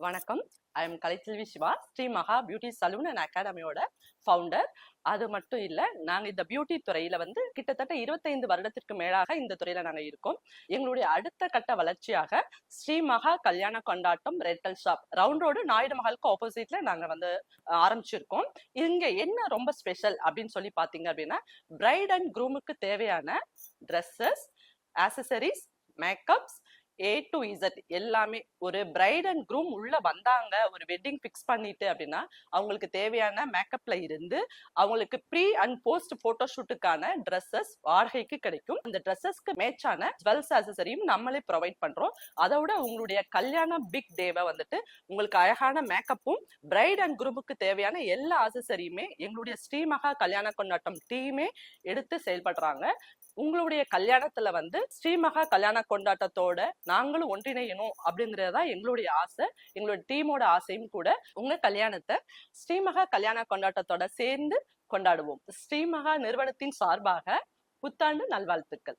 வணக்கம். I am Kalaiselvi Siva Sri Maha beauty salon and அகாடமியோட founder அது மட்டும் இல்லை நாங்கள் இந்த பியூட்டி துறையில வந்து கிட்டத்தட்ட இருபத்தைந்து வருடத்திற்கு மேலாக இந்த துறையில நாங்கள் இருக்கோம். எங்களுடைய அடுத்த கட்ட வளர்ச்சியாக Sri Maha Kalyana Kondattam retail shop round road Naidu மகாலுக்கு ஆப்போசிட்ல நாங்கள் வந்து ஆரம்பிச்சிருக்கோம். இங்க என்ன ரொம்ப ஸ்பெஷல் அப்படின்னு சொல்லி பார்த்தீங்க அப்படின்னா பிரைட் அண்ட் க்ரூமுக்கு தேவையான dresses accessories makeups A to Z எல்லாமே ஒரு பிரைட் அண்ட் க்ரூம் உள்ள வந்தாங்க ஒரு வெட்டிங் ஃபிக்ஸ் பண்ணிட்டு அப்படின்னா அவங்களுக்கு தேவையான மேக்கப்ல இருந்து அவங்களுக்கு ப்ரீ அண்ட் போஸ்ட் போட்டோஷூட்டுக்கான ட்ரெஸ்ஸஸ் வாடகைக்கு கிடைக்கும். அந்த ட்ரெஸ்ஸஸ்க்கு மேட்சான ஜுவல்ஸ் ஆக்சசரியும் நம்மளே ப்ரொவைட் பண்றோம். அதோட உங்களுடைய கல்யாண பிக் டேவை வந்துட்டு உங்களுக்கு அழகான மேக்கப்பும் பிரைட் அண்ட் குரூப்புக்கு தேவையான எல்லா ஆக்சசரியுமே எங்களுடைய ஸ்ரீமகா கல்யாண கொண்டாட்டம் டீமே எடுத்து செயல்படுறாங்க. உங்களுடைய கல்யாணத்துல வந்து ஸ்ரீமகா கல்யாண கொண்டாட்டத்தோட நாங்களும் ஒன்றிணையணும் அப்படிங்கறதா எங்களுடைய ஆசை. எங்களுடைய டீமோட ஆசையும் கூட உங்க கல்யாணத்தை ஸ்ரீமகா கல்யாண கொண்டாட்டத்தோட சேர்ந்து கொண்டாடுவோம். ஸ்ரீமகா நிறுவனத்தின் சார்பாக புத்தாண்டு நல்வாழ்த்துக்கள்.